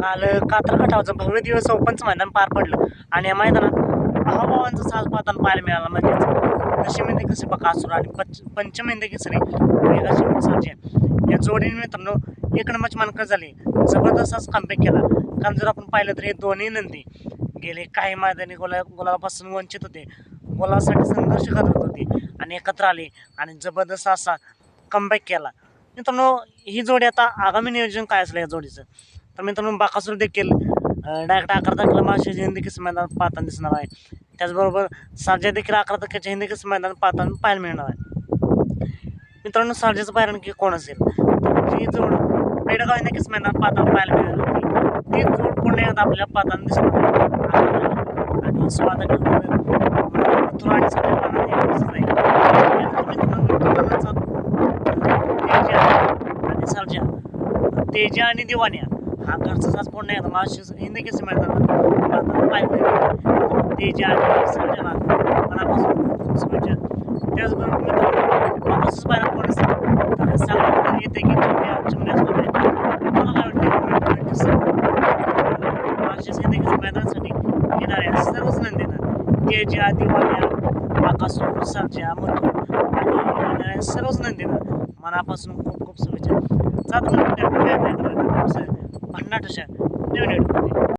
काल कातर खटावचं भव्य दिवस ओपनचं मैदान पार पडलं. आणि या मैदानात भावाभावांचा साज पाहताना पाहायला मिळाला म्हणजेच दशमेंदे कसे बकासूर आणि पंच पंचमेंदे केसरी वेगा शेवट या जोडीने मित्रांनो एक नंबरची मानकर झाली. जबरदस्त असा कमबॅक केला. कारण जर आपण पाहिलं तर हे दोन्ही नंदी गेले काही मैदानी गोला गोलापासून वंचित होते. गोलासाठी संघर्ष करत होते आणि एकत्र आले आणि जबरदस्त असा कमबॅक केला. मित्रांनो ही जोडी आता आगामी नियोजन काय असलं या जोडीचं? तर मित्रांनो बाकासूर देखील डायरेक्ट अकरा तारखेला मावशी हिंदी किस मैदान पाहताना दिसणार आहे. त्याचबरोबर सारजा देखील अकरा तारखेच्या हिंदी किस मैदान पाहताना पाहायला मिळणार आहे. मित्रांनो सारजाचं पायरण की कोण असेल? तर जी जोड पेडगाव हिंदी किस मैदान पाहताना पाहायला मिळणार होती ती जोड पुन्हा एकदा आपल्याला पाहताना दिसणार आणि सोळा आणि तेजा आणि तेजा आणि दिवाण्या हा घरचा साज नाही एकदा मावशी हिंदी किस मैदानात पाहताना पाहायला मिळाली तेजा आणि मनापासून खूप शुभेच्छा त्याचबरोबर मित्रांनो वापसच पाहायला कोण असेल तर सांगा येते की चिमण्या चिमण्याच बघायला मला काय वाटते? मावशी हिंदी किस मैदानासाठी येणाऱ्या सर्वच नंदीनं तेजा दिवाण्या आकाशूर सर्जा मथुर आणि सर्वच नंदीनं मनापासून खूप खूप शुभेच्छा जात నడుస్తారు